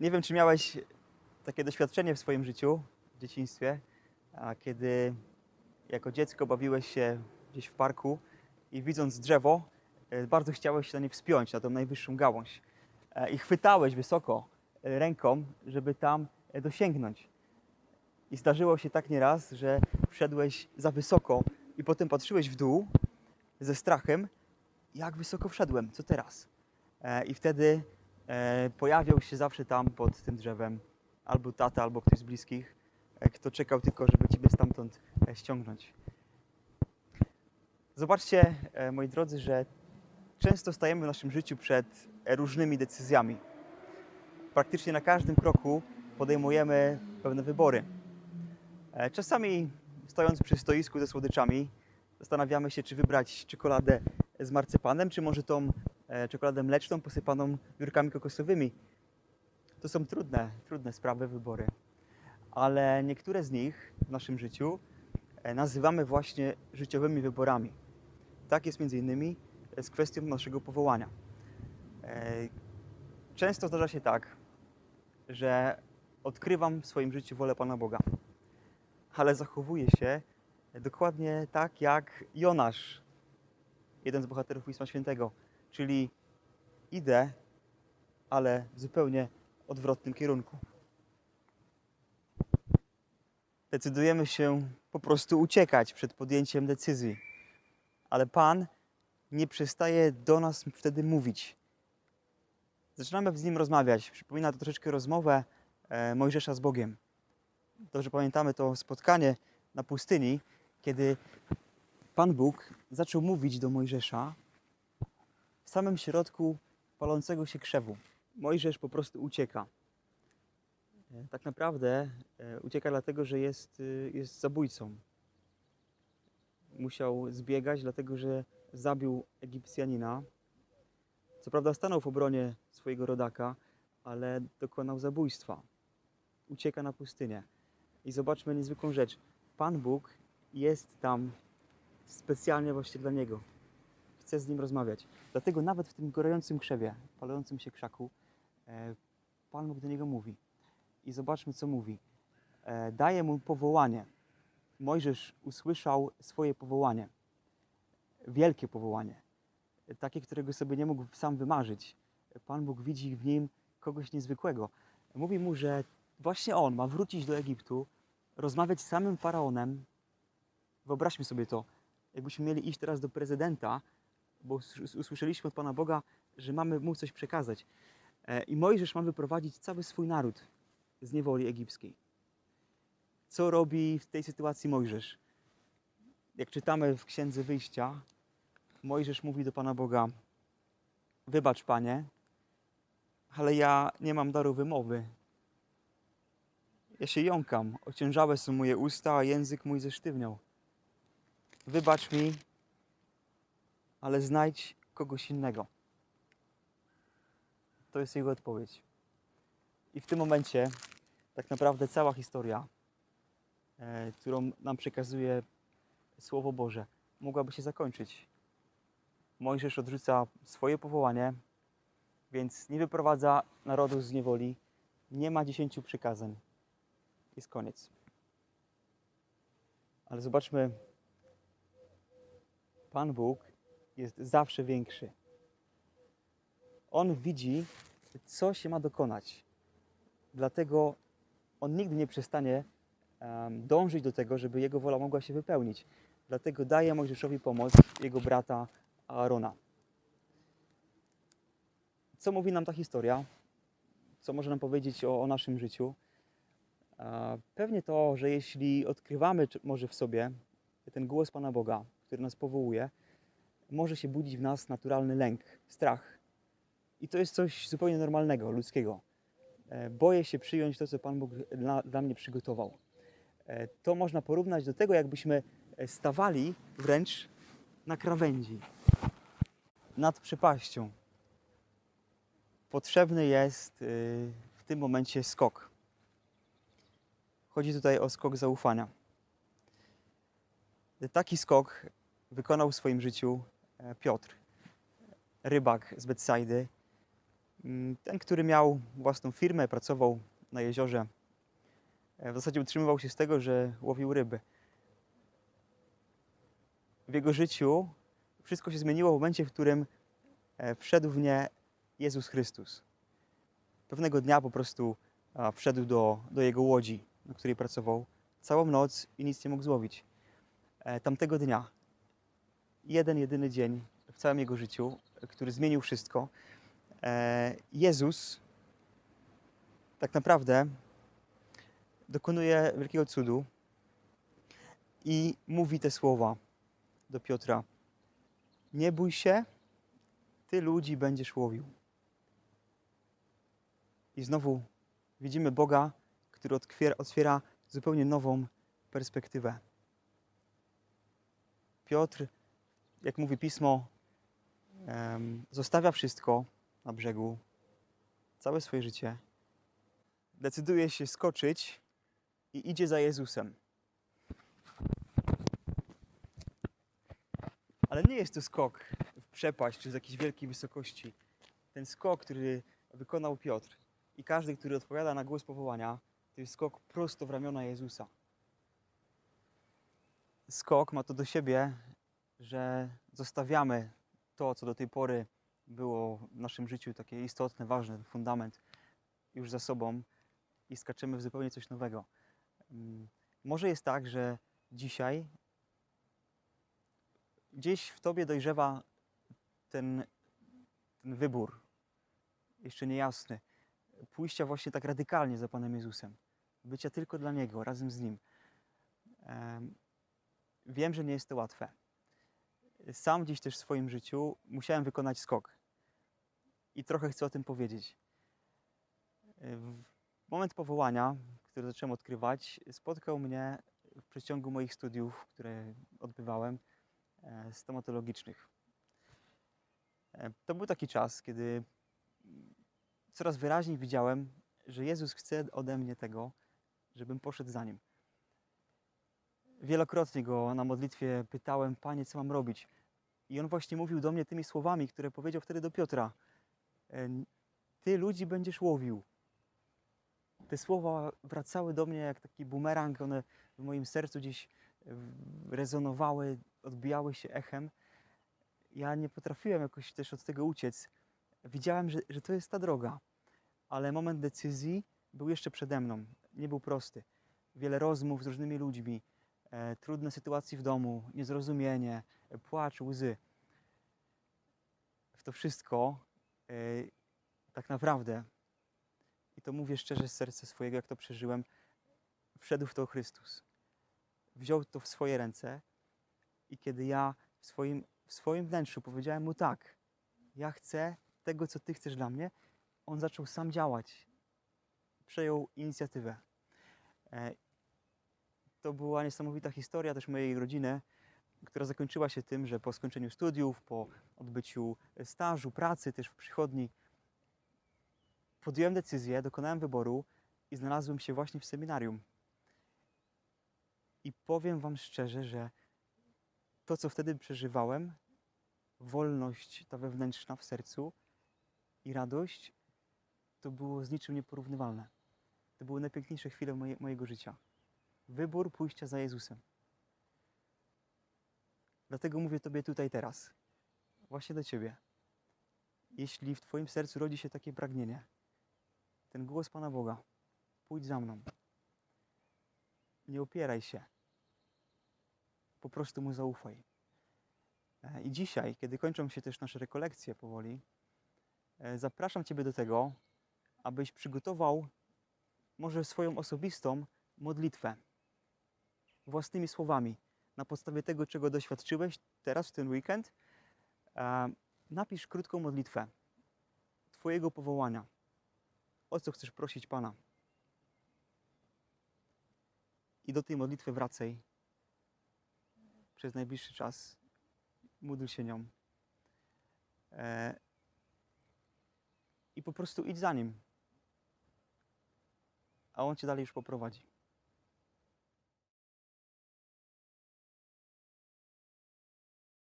Nie wiem, czy miałeś takie doświadczenie w swoim życiu, w dzieciństwie, kiedy jako dziecko bawiłeś się gdzieś w parku i widząc drzewo, e, bardzo chciałeś się na nie wspiąć, na tą najwyższą gałąź. E, I chwytałeś wysoko e, ręką, żeby tam dosięgnąć. I zdarzyło się tak nieraz, że wszedłeś za wysoko i potem patrzyłeś w dół ze strachem, jak wysoko wszedłem, co teraz? I wtedy pojawiał się zawsze tam pod tym drzewem albo tata, albo ktoś z bliskich, e, kto czekał tylko, żeby ciebie stamtąd e, ściągnąć. Zobaczcie, e, moi drodzy, że często stajemy w naszym życiu przed e, różnymi decyzjami. Praktycznie na każdym kroku podejmujemy pewne wybory. E, Czasami stojąc przy stoisku ze słodyczami, zastanawiamy się, czy wybrać czekoladę z marcepanem, czy może tą e, czekoladę mleczną posypaną wiórkami kokosowymi. To są trudne, trudne sprawy, wybory. Ale niektóre z nich w naszym życiu e, nazywamy właśnie życiowymi wyborami. Tak jest między innymi z kwestią naszego powołania. E, Często zdarza się tak, że odkrywam w swoim życiu wolę Pana Boga, ale zachowuję się dokładnie tak jak Jonasz, jeden z bohaterów Pisma Świętego, czyli idę, ale w zupełnie odwrotnym kierunku. Decydujemy się po prostu uciekać przed podjęciem decyzji, ale Pan nie przestaje do nas wtedy mówić. Zaczynamy z Nim rozmawiać. Przypomina to troszeczkę rozmowę e, Mojżesza z Bogiem. Dobrze pamiętamy to spotkanie na pustyni, kiedy Pan Bóg zaczął mówić do Mojżesza samym środku palącego się krzewu. Mojżesz po prostu ucieka. E, Tak naprawdę e, ucieka dlatego, że jest, y, jest zabójcą. Musiał zbiegać, dlatego że zabił Egipcjanina. Co prawda stanął w obronie swojego rodaka, ale dokonał zabójstwa. Ucieka na pustynię. I zobaczmy niezwykłą rzecz. Pan Bóg jest tam specjalnie właśnie dla niego. Chce z nim rozmawiać. Dlatego nawet w tym gorącym krzewie, palącym się krzaku, e, Pan Bóg do niego mówi. I zobaczmy, co mówi. E, daje mu powołanie. Mojżesz usłyszał swoje powołanie. Wielkie powołanie. Takie, którego sobie nie mógł sam wymarzyć. Pan Bóg widzi w nim kogoś niezwykłego. Mówi mu, że właśnie on ma wrócić do Egiptu, rozmawiać z samym faraonem. Wyobraźmy sobie to, jakbyśmy mieli iść teraz do prezydenta, bo us- usłyszeliśmy od Pana Boga, że mamy mu coś przekazać. E, I Mojżesz ma wyprowadzić cały swój naród z niewoli egipskiej. Co robi w tej sytuacji Mojżesz? Jak czytamy w Księdze Wyjścia, Mojżesz mówi do Pana Boga: Wybacz, Panie, ale ja nie mam daru wymowy. Ja się jąkam, ociężałe są moje usta, a język mój zesztywniał. Wybacz mi, ale znajdź kogoś innego. To jest jego odpowiedź. I w tym momencie tak naprawdę cała historia, e, którą nam przekazuje Słowo Boże, mogłaby się zakończyć. Mojżesz odrzuca swoje powołanie, więc nie wyprowadza narodu z niewoli, nie ma dziesięciu przykazań. Jest koniec. Ale zobaczmy, Pan Bóg jest zawsze większy. On widzi, co się ma dokonać. Dlatego on nigdy nie przestanie em, dążyć do tego, żeby jego wola mogła się wypełnić. Dlatego daje Mojżeszowi pomoc jego brata Aarona. Co mówi nam ta historia? Co może nam powiedzieć o, o naszym życiu? A, Pewnie to, że jeśli odkrywamy może w sobie ten głos Pana Boga, który nas powołuje, może się budzić w nas naturalny lęk, strach. I to jest coś zupełnie normalnego, ludzkiego. E, Boję się przyjąć to, co Pan Bóg dla, dla mnie przygotował. E, To można porównać do tego, jakbyśmy e, stawali wręcz na krawędzi, nad przepaścią. Potrzebny jest y, w tym momencie skok. Chodzi tutaj o skok zaufania. Taki skok wykonał w swoim życiu Piotr, rybak z Betsajdy. Mm, Ten, który miał własną firmę, pracował na jeziorze, e, w zasadzie utrzymywał się z tego, że łowił ryby. W jego życiu wszystko się zmieniło w momencie, w którym e, wszedł w nie Jezus Chrystus. Pewnego dnia po prostu wszedł do, do jego łodzi, na której pracował całą noc i nic nie mógł złowić. E, Tamtego dnia, jeden, jedyny dzień w całym jego życiu, który zmienił wszystko, e, Jezus tak naprawdę dokonuje wielkiego cudu i mówi te słowa do Piotra. Nie bój się, ty ludzi będziesz łowił. I znowu widzimy Boga, który otwiera zupełnie nową perspektywę. Piotr, jak mówi pismo, zostawia wszystko na brzegu, całe swoje życie, decyduje się skoczyć i idzie za Jezusem. Ale nie jest to skok w przepaść czy z jakiejś wielkiej wysokości. Ten skok, który wykonał Piotr i każdy, który odpowiada na głos powołania, to jest skok prosto w ramiona Jezusa. Skok ma to do siebie, że zostawiamy to, co do tej pory było w naszym życiu takie istotne, ważne, fundament już za sobą i skaczemy w zupełnie coś nowego. Mm, Może jest tak, że dzisiaj gdzieś w tobie dojrzewa ten, ten wybór, jeszcze niejasny, pójścia właśnie tak radykalnie za Panem Jezusem, bycia tylko dla Niego, razem z Nim. Em, Wiem, że nie jest to łatwe. Sam gdzieś też w swoim życiu musiałem wykonać skok i trochę chcę o tym powiedzieć. Moment powołania, który zacząłem odkrywać, spotkał mnie w przeciągu moich studiów, które odbywałem, e, stomatologicznych. E, To był taki czas, kiedy coraz wyraźniej widziałem, że Jezus chce ode mnie tego, żebym poszedł za Nim. Wielokrotnie Go na modlitwie pytałem, Panie, co mam robić? I On właśnie mówił do mnie tymi słowami, które powiedział wtedy do Piotra. Ty ludzi będziesz łowił. Te słowa wracały do mnie jak taki bumerang, one w moim sercu gdzieś rezonowały, odbijały się echem. Ja nie potrafiłem jakoś też od tego uciec. Widziałem, że, że to jest ta droga, ale moment decyzji był jeszcze przede mną. Nie był prosty. Wiele rozmów z różnymi ludźmi, trudne sytuacje w domu, niezrozumienie, e, płacz, łzy. W to wszystko e, tak naprawdę, i to mówię szczerze z serca swojego, jak to przeżyłem, wszedł w to Chrystus. Wziął to w swoje ręce i kiedy ja w swoim, w swoim wnętrzu powiedziałem mu tak, ja chcę tego, co Ty chcesz dla mnie, on zaczął sam działać. Przejął inicjatywę. E, To była niesamowita historia też mojej rodziny, która zakończyła się tym, że po skończeniu studiów, po odbyciu stażu, pracy też w przychodni, podjąłem decyzję, dokonałem wyboru i znalazłem się właśnie w seminarium. I powiem Wam szczerze, że to, co wtedy przeżywałem, wolność ta wewnętrzna w sercu i radość, to było z niczym nieporównywalne. To były najpiękniejsze chwile moje, mojego życia. Wybór pójścia za Jezusem. Dlatego mówię Tobie tutaj teraz, właśnie do Ciebie. Jeśli w Twoim sercu rodzi się takie pragnienie, ten głos Pana Boga, pójdź za mną. Nie opieraj się. Po prostu Mu zaufaj. E, I dzisiaj, kiedy kończą się też nasze rekolekcje powoli, e, zapraszam Ciebie do tego, abyś przygotował może swoją osobistą modlitwę własnymi słowami na podstawie tego, czego doświadczyłeś teraz w ten weekend. Napisz krótką modlitwę Twojego powołania. O co chcesz prosić Pana? I do tej modlitwy wracaj przez najbliższy czas. Módl się nią. E, I po prostu idź za nim. A on cię dalej już poprowadzi.